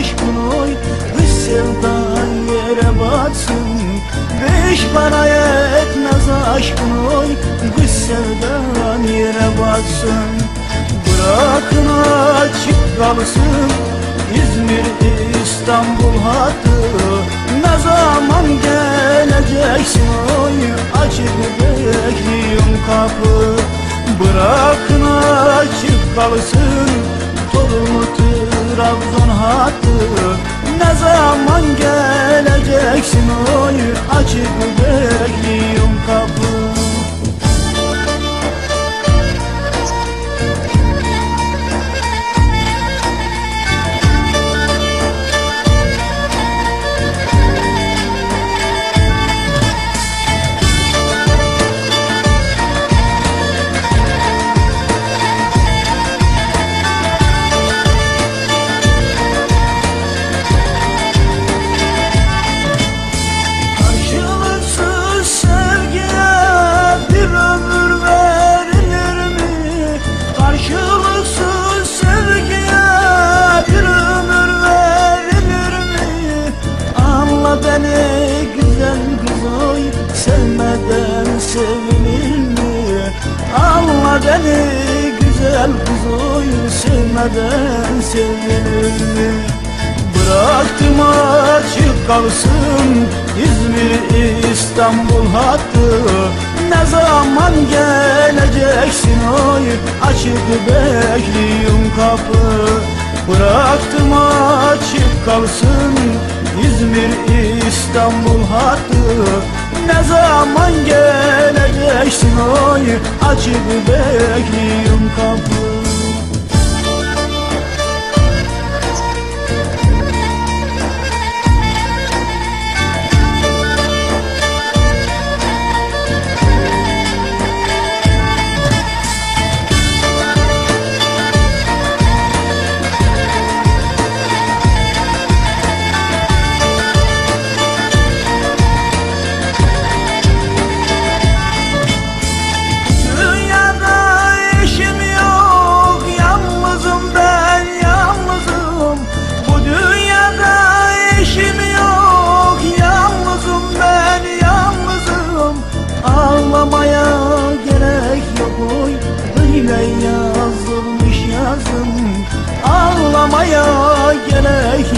aşkın oy Kız sevdan yere batsın. Beş paraya etmez aşkın oy Kız sevdan yere batsın. Bırakın açık kalsın İzmir İstanbul hattı. Ne zaman geleceksin oy Açık bekliyorum kapı. Bırakın açık kalsın Torunu Trabzon hattı Ne zaman geleceksin oy Açık sevilir mi? Bıraktım açık kalsın İzmir İstanbul hattı. Ne zaman geleceksin oy? Açık bekliyorum kapı. Bıraktım açık kalsın İzmir İstanbul hattı. Ne zaman geleceksin oy? Açık bekliyorum kapı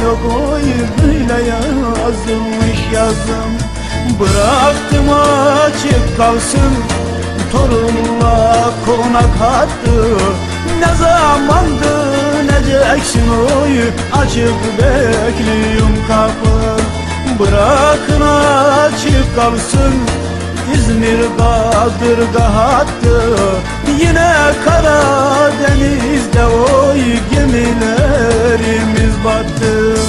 yok oy Böyle yazılmış yazım. Bıraktım açık kalsın Torunla konak hattı. Ne zaman döneceksin oy Açık bekliyorum kapı. Bırakın açık kalsın İzmir Kadırga hattı. Yine Karadeniz'de oy gemilerimiz battı